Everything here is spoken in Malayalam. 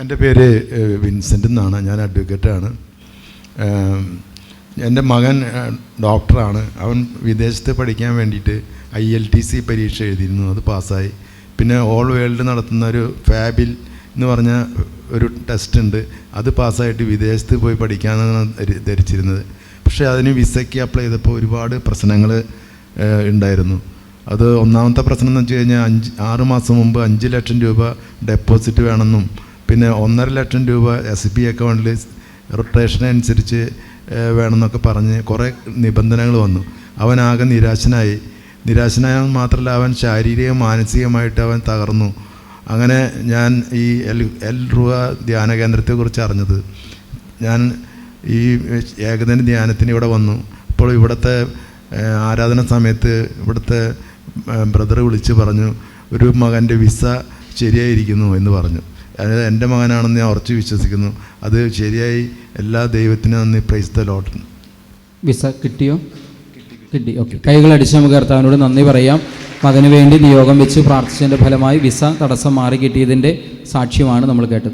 എന്റെ പേര് വിൻസെന്റ് എന്നാണ്. ഞാൻ അഡ്വക്കേറ്റാണ് എന്റെ മകൻ ഡോക്ടറാണ് അവൻ വിദേശത്ത് പഠിക്കാൻ വേണ്ടിയിട്ട് ഐ എൽ ടി സി പരീക്ഷ എഴുതിയിരുന്നു. അത് പാസ്സായി. പിന്നെ ഓൾ വേൾഡ് നടത്തുന്ന ഒരു ഫാബിൽ എന്ന് പറഞ്ഞ ഒരു ടെസ്റ്റ് ഉണ്ട്. അത് പാസ്സായിട്ട് വിദേശത്ത് പോയി പഠിക്കാമെന്നാണ് ധരിച്ചിരുന്നത്. പക്ഷേ അതിന് വിസയ്ക്ക് അപ്ലൈ ചെയ്തപ്പോൾ ഒരുപാട് പ്രശ്നങ്ങൾ ഉണ്ടായിരുന്നു. അത് ഒന്നാമത്തെ പ്രശ്നം എന്ന് വെച്ച് കഴിഞ്ഞാൽ അഞ്ച് ആറ് മാസം മുമ്പ് അഞ്ച് ലക്ഷം രൂപ ഡെപ്പോസിറ്റ് വേണമെന്നും പിന്നെ ഒന്നര ലക്ഷം രൂപ എസ് ബി അക്കൗണ്ടിൽ റൊട്ടേഷൻ അനുസരിച്ച് വേണമെന്നൊക്കെ പറഞ്ഞ് കുറേ നിബന്ധനകൾ വന്നു. അവനാകെ നിരാശനായി. നിരാശനായ മാത്രമല്ല അവൻ ശാരീരിക മാനസികമായിട്ട് അവൻ തകർന്നു. അങ്ങനെ ഞാൻ ഈ എൽ എൽ റുവ ധ്യാന കേന്ദ്രത്തെക്കുറിച്ച് അറിഞ്ഞത്. ഞാൻ ഈ ഏകദിന ധ്യാനത്തിന് ഇവിടെ വന്നു. അപ്പോൾ ഇവിടുത്തെ ആരാധന സമയത്ത് ഇവിടുത്തെ ബ്രദർ വിളിച്ച് പറഞ്ഞു ഒരു മകന്റെ വിസ ശരിയായിരിക്കുന്നു എന്ന് പറഞ്ഞു. അതായത് എന്റെ മകനാണെന്ന് ഞാൻ ഉറച്ചു വിശ്വസിക്കുന്നു. അത് ശരിയായി എല്ലാ ദൈവത്തിനും നന്ദി. പ്രൈസ് ദ ലോട്ട് വിസ കിട്ടിയോ? കിട്ടി ഓക്കെ. കൈകളടിച്ച് നമുക്ക് കർത്താവിനോട് നന്ദി പറയാം. മകന് വേണ്ടി നിയോഗം വെച്ച് പ്രാർത്ഥിച്ചതിന്റെ ഫലമായി വിസ തടസ്സം മാറി കിട്ടിയതിന്റെ സാക്ഷ്യമാണ് നമ്മൾ കേട്ടത്.